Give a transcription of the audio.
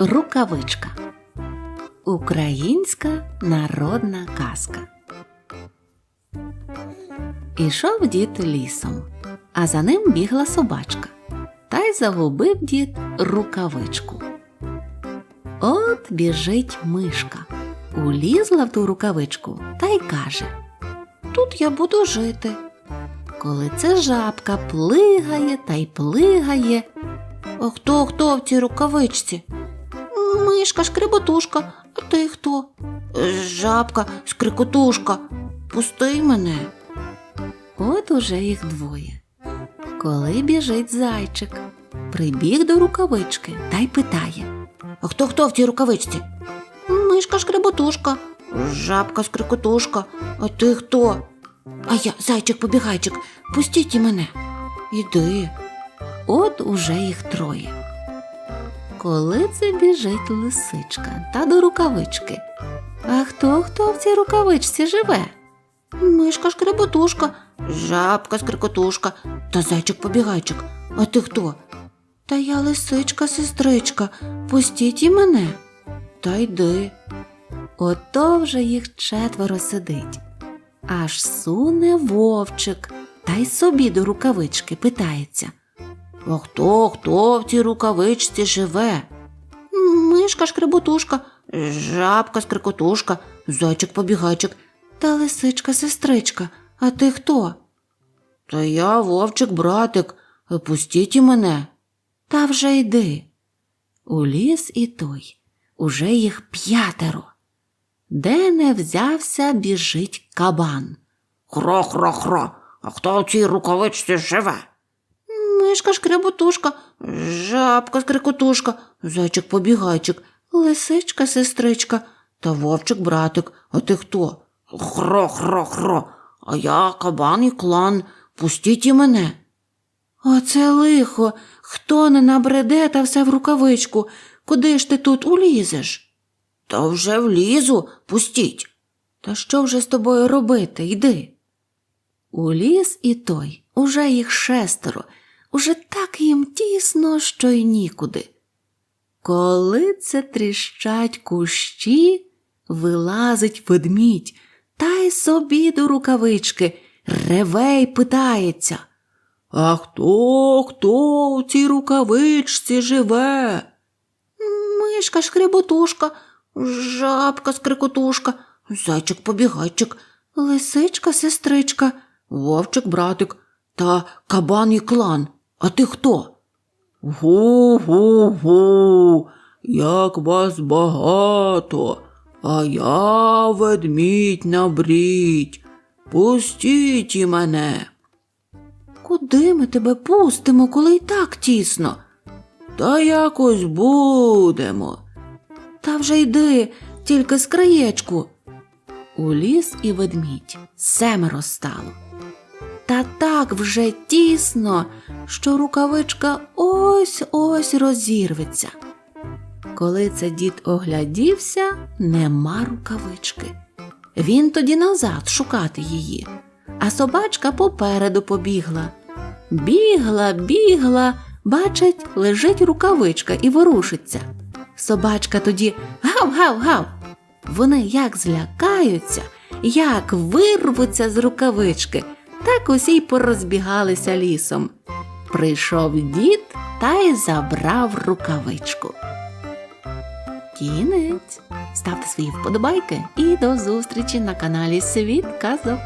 Рукавичка. Українська народна казка. Ішов дід лісом, а за ним бігла собачка. Та й загубив дід рукавичку. От біжить мишка, улізла в ту рукавичку та й каже: Тут я буду жити. Коли це жабка плигає та й плигає. А хто хто в цій рукавичці? Мишка, шкреботушка, а ти хто? Жабка, скрикотушка, пусти мене. От уже їх двоє. Коли біжить зайчик, прибіг до рукавички та й питає: А хто хто в цій рукавичці? Мишка шкреботушка, жабка скрикотушка, а ти хто? А я, зайчик побігайчик, пустіть і мене. Іди. От уже їх троє. Коли це біжить лисичка та до рукавички. А хто хто в цій рукавичці живе? Мишка шкреботушка, жабка скрикотушка та зайчик побігайчик. А ти хто? Та я лисичка, сестричка, пустіть і мене. Та йди. Ото вже їх четверо сидить. Аж суне вовчик, та й собі до рукавички питається. А хто, хто в цій рукавичці живе? Мишка шкреботушка, жабка скрикотушка, зайчик побігайчик та лисичка сестричка. А ти хто? Та я вовчик братик, пустіть і мене. Та вже йди. У ліс і той, уже їх п'ятеро. Де не взявся, біжить кабан. Хро-хро-хро, а хто в цій рукавичці живе? Мишка шкреботушка, жабка скрикотушка, зайчик побігайчик, лисичка сестричка та вовчик братик. А ти хто? Хро-хро-хро, а я кабан і клан. Пустіть і мене. Оце лихо, хто не набреде та все в рукавичку. Куди ж ти тут улізеш? Та вже влізу, пустіть. Та що вже з тобою робити? Йди. У ліс і той, уже їх шестеро, уже так їм тісно, що й нікуди. Коли це тріщать кущі, вилазить ведмідь, та й собі до рукавички, реве й питається. А хто, хто в цій рукавичці живе? Мишка шкреботушка, жабка скрикотушка, зайчик побігайчик, лисичка сестричка, вовчик братик та кабан і клан. А ти хто? Гу-гу-гу, як вас багато, а я ведмідь набрідь. Пустіть і мене. Куди ми тебе пустимо, коли й так тісно? Та якось будемо. Та вже йди, тільки з краєчку. У ліс і ведмідь семеро стало. Та так вже тісно, що рукавичка ось ось розірветься. Коли це дід оглядівся, нема рукавички. Він тоді назад шукати її, а собачка попереду побігла. Бігла, бігла, бачить, лежить рукавичка і ворушиться. Собачка тоді гав-гав-гав. Вони як злякаються, як вирвуться з рукавички, так усі й порозбігалися лісом. Прийшов дід та й забрав рукавичку. Кінець. Ставте свої вподобайки і до зустрічі на каналі Світ Казок.